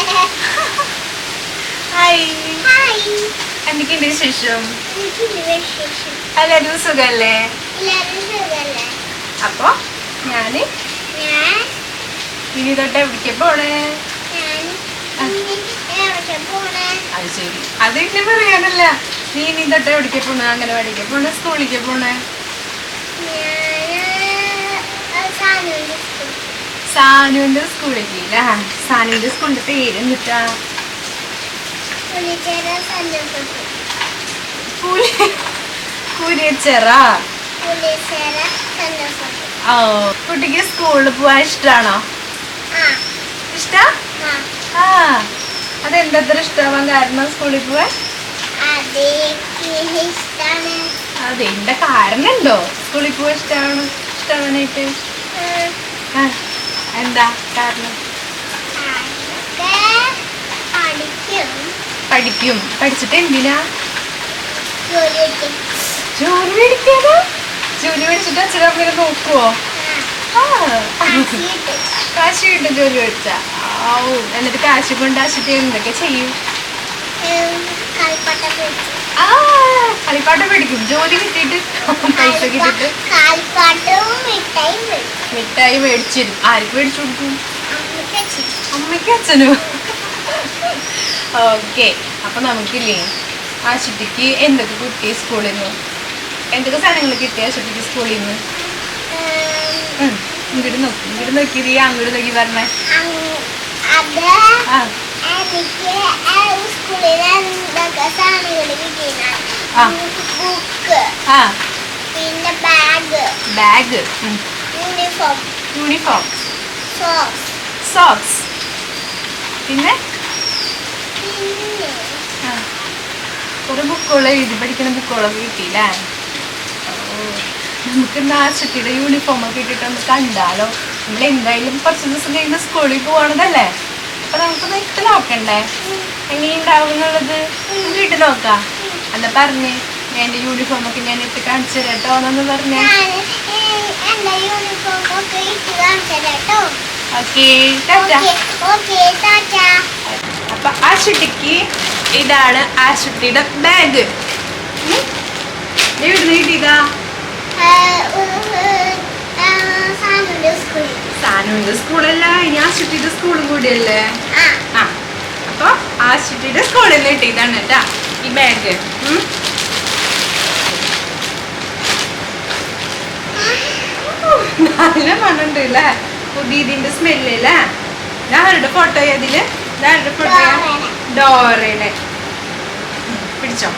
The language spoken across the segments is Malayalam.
ഹായ് ഹായ് എന്തൊക്കെയുണ്ട് വിശേഷം? എല്ലാവരും സുഖല്ലേ അപ്പൊ ഞാൻ ഇനി തൊട്ട് എവിടേക്ക് പോണേ? അത് ശരി. അത് ഇനി പറയാനല്ല. നീ ഇനി തൊട്ട് എവിടേക്ക് പോണേ? അംഗനവാടിക്ക് പോണേ? സ്കൂളിലേക്ക് പോണേ? സാനുവിന്റെ സ്കൂളിലേക്ക് ഇല്ലേ? സാനുവിന്റെ സ്കൂളിന്റെ പേര് എന്നിട്ടാ? കൂലിയച്ചറ ഓ കുട്ടിക്ക് സ്കൂളിൽ പോവാൻ ഇഷ്ടാണോ? ഇഷ്ട? ആ. അതെന്തത്ര ഇഷ്ടാവാൻ കാരണം സ്കൂളിൽ പോവാൻ? അതെ എന്റെ കാരണം ഉണ്ടോ സ്കൂളിൽ പോവാൻ ഇഷ്ടമാണ്. ആ. എന്താ കാരണം? പഠിക്കും. പഠിച്ചിട്ട് എന്തിനാ? ജോലി മേടിക്കാനോ? ജോലി മേടിച്ചിട്ട് അച്ഛനമ്മേനെ നോക്കുവോ? ആ. കാശ് കിട്ടും ജോലി മേടിച്ചാ. ഓ എന്നിട്ട് കാശ് കൊണ്ട് അച്ഛട്ട് എന്തൊക്കെ ചെയ്യും? ആ കളിപ്പാട്ടം പഠിക്കും ജോലി കിട്ടിയിട്ട്. പൈസ കിട്ടിയിട്ട്. കളിപ്പാട്ടവും മിഠായി മേടിച്ചിരും ആർക്ക് മേടിച്ചു കൊടുക്കും അമ്മയ്ക്ക് അച്ഛനും? ഓക്കെ. അപ്പൊ നമുക്കില്ലേ ആ ചുട്ടിക്ക് എന്തൊക്കെ കിട്ടി സ്കൂളിൽ നിന്ന് എന്തൊക്കെ സാധനങ്ങൾ കിട്ടി ആ ചുട്ടിക്ക് സ്കൂളിൽ നിന്ന് ഇങ്ങോട്ട് നോക്കി. ഇങ്ങോട്ട് നോക്കി നീ അങ്ങോട്ട് നോക്കി പറഞ്ഞേ. ബുക്ക്. ആ. പിന്നെ ബാഗ്. ബാഗ്. യൂണിഫോം സോക്സ് പിന്നെ? കുറെ ബുക്കുകൾ എഴുതി പഠിക്കുന്ന ബുക്കുകളൊക്കെ കിട്ടിയില്ലേ? നമുക്ക് നാശത്തിയുടെ യൂണിഫോം ഒക്കെ ഇട്ടിട്ട് ഒന്ന് കണ്ടാലോ. നമ്മൾ എന്തായാലും കുറച്ച് ദിവസം കഴിയുമ്പോൾ സ്കൂളിൽ പോകണതല്ലേ അപ്പൊ നമുക്കൊന്ന് ഇട്ട് നോക്കണ്ടേ? എങ്ങനെയുണ്ടാവും എന്നുള്ളത്? നമുക്ക് ഇട്ട് നോക്കാം. അല്ല പറഞ്ഞേ. എന്റെ യൂണിഫോം ഒക്കെ ഞാൻ ഇട്ട് കാണിച്ചു തരാട്ടോ എന്നൊന്ന് പറഞ്ഞേ ഞാൻ എന്റെ യൂണിഫോം ഒക്കെ ഇട്ട് കാണിച്ചു കേട്ടോ. ഓക്കെ അപ്പൊ ആ ചുട്ടിക്ക് ഇതാണ് ആ ചുട്ടിയുടെ ബാഗ് എവിടുന്ന് കിട്ടിയതാ. സാനുവിന്റെ സ്കൂളല്ല ഇനി ആ ചുട്ടിയുടെ സ്കൂളും കൂടിയല്ലേ? ആ. അപ്പൊ ആ ചുട്ടിയുടെ സ്കൂളിൽ നിന്ന് കിട്ടിയതാണ് കേട്ടാ ഈ ബാഗ് നല്ല മണുണ്ട് അല്ലേ ഇതിന്റെ സ്മെല്ല് അല്ലേ ഞാൻ ആരുടെ ഫോട്ടോ അതിൽ ആരുടെ ഫോട്ടോ ഡോറയുടെ. പിടിച്ചോ.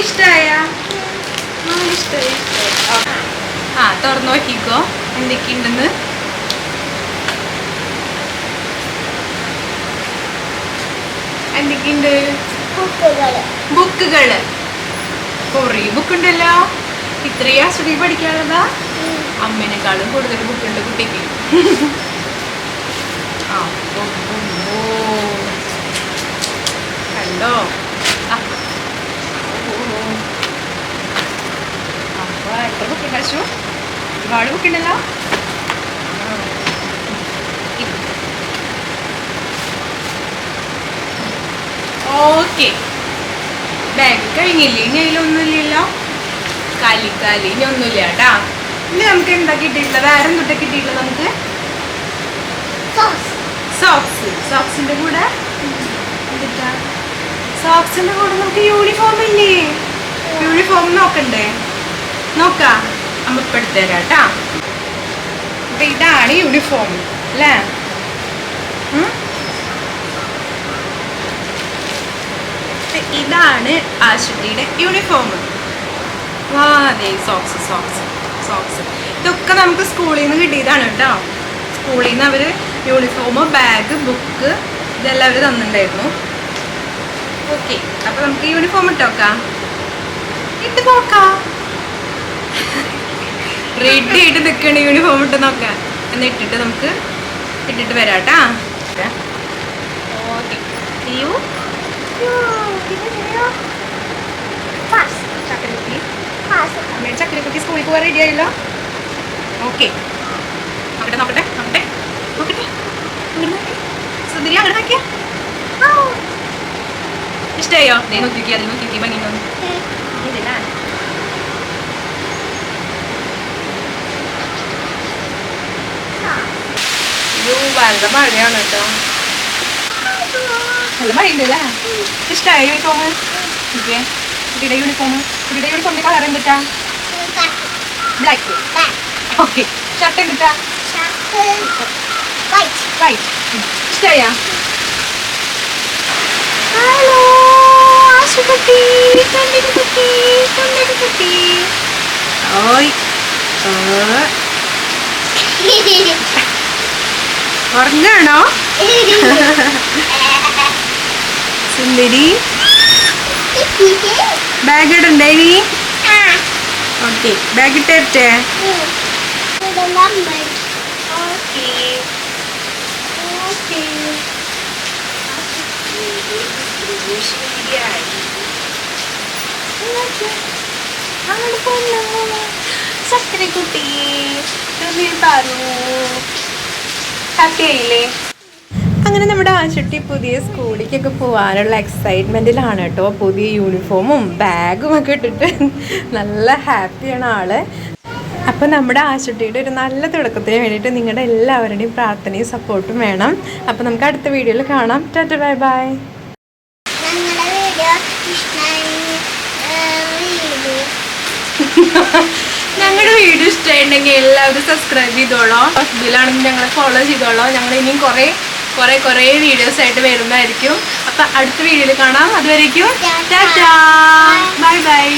ഇഷ്ടായ? ആ ഇഷ്ടായി തുറന്നു നോക്കിക്കോ. എന്തൊക്കെയുണ്ടെന്ന്? എന്തൊക്കെയുണ്ട്? ബുക്കുകൾ. കൊറേ ബുക്ക് ഉണ്ടല്ലോ ഇത്രയും അശ്വതി പഠിക്കാനുള്ളതാ? അമ്മേനേക്കാളും കൂടുതൽ കുട്ടികളുടെ കുട്ടിക്ക്. ആ. കണ്ടോ. അപ്പൊ എത്ര ബുക്ക് ഉണ്ട് അശു ഒരുപാട് ബുക്ക് ഓക്കെ. ബാഗ് കഴിഞ്ഞില്ലേ? ഇനി അതിലൊന്നുമില്ലല്ലോ? കാലി കാലി ഇനി ഒന്നുമില്ല കേട്ടാ. ഇനി നമുക്ക് എന്താ കിട്ടിയിട്ടുള്ളത്? വേറെ എന്തൊക്കെ കിട്ടിയിട്ടുള്ളത് നമുക്ക്? സോക്സ് സോക്സിന്റെ കൂടെ? എന്തിട്ടാ? സോക്സിന്റെ കൂടെ നമുക്ക് യൂണിഫോം ഇല്ലേ? യൂണിഫോം നോക്കണ്ടേ? നോക്കാ. അമ്മ ഇപ്പെടുത്തരാം കേട്ടാ. അപ്പൊ ഇതാണ് യൂണിഫോം അല്ലേ? ഇതാണ് ആശുപത്രിയുടെ യൂണിഫോം വാ സോക്സ് സോക്സ് സോക്സ് ഇതൊക്കെ നമുക്ക് സ്കൂളിൽ നിന്ന് കിട്ടിയതാണ് കേട്ടോ. സ്കൂളിൽ നിന്ന് അവർ യൂണിഫോം ബാഗ് ബുക്ക് ഇതെല്ലാം അവർ തന്നിട്ടുണ്ടായിരുന്നു. ഓക്കെ അപ്പൊ നമുക്ക് യൂണിഫോം ഇട്ടോക്കാം ഇട്ട് നോക്കാം. റെഡി ആയിട്ട് നിൽക്കണ യൂണിഫോം ഇട്ട് നോക്കാം. എന്ന് ഇട്ടിട്ട് നമുക്ക് ഇട്ടിട്ട് വരാം കേട്ടാ. ഓക്കെ ചക്കരക്കുട്ടി സ്കൂളിൽ പോകാൻ റെഡി ആയല്ലോ? ഓക്കെ നോക്കട്ടെ നോക്കട്ടെ നോക്കട്ടെ നോക്കട്ടെ. സുന്ദരി അവിടെ നോക്കിയാ. ഇഷ്ടമായോ? നോക്കി നോക്കി നോക്കി ഭംഗി നല്ല മഴയാണ് കേട്ടോ. നല്ല മഴയുണ്ടല്ലേ യൂണിഫോം കുട്ടിയുടെ യൂണിഫോം കുട്ടിയുടെ യൂണിഫോമിന്റെ കളർ എന്തിട്ടാ? ബ്ലാക്ക് ഓക്കെ ഷർട്ട് വൈറ്റ് ഇഷ്ടമായ ഹലോ ആശുകുട്ടി കണ്ടിട്ട് കുട്ടി കണ്ടിട്ട് കുട്ടി ഓയ്. ഉറങ്ങാണോ? സുന്ദരി. ബാഗ് ഇടണ്ടേ നീ ഓക്കെ ബാഗ് ഇട്ടേ ഓക്കെ ഓക്കെ. ചക്കര കുട്ടി ഹാപ്പി ആയില്ലേ? അങ്ങനെ നമ്മുടെ ആശുട്ടി പുതിയ സ്കൂളിലേക്കൊക്കെ പോകാനുള്ള എക്സൈറ്റ്മെന്റിലാണ് കേട്ടോ. പുതിയ യൂണിഫോമും ബാഗും ഒക്കെ ഇട്ടിട്ട് നല്ല ഹാപ്പിയാണ് ആൾ. അപ്പോൾ നമ്മുടെ ആശുട്ടിയുടെ ഒരു നല്ല തുടക്കത്തിന് വേണ്ടിയിട്ട് നിങ്ങളുടെ എല്ലാവരുടെയും പ്രാർത്ഥനയും സപ്പോർട്ടും വേണം. അപ്പോൾ നമുക്ക് അടുത്ത വീഡിയോയിൽ കാണാം. Tata bye bye. ഞങ്ങളുടെ വീഡിയോ ഇഷ്ടമായിട്ടുണ്ടെങ്കിൽ എല്ലാവരും സബ്സ്ക്രൈബ് ചെയ്തോളോ. ഫസ്റ്റിലാണെങ്കിൽ ഞങ്ങളെ ഫോളോ ചെയ്തോളോ. ഞങ്ങൾ ഇനിയും കുറേ കുറേ കുറേ വീഡിയോസ് ആയിട്ട് വരുന്നതായിരിക്കും. അപ്പം അടുത്ത വീഡിയോയിൽ കാണാം. അതുവരേക്കും ടാറ്റാ. Bye bye.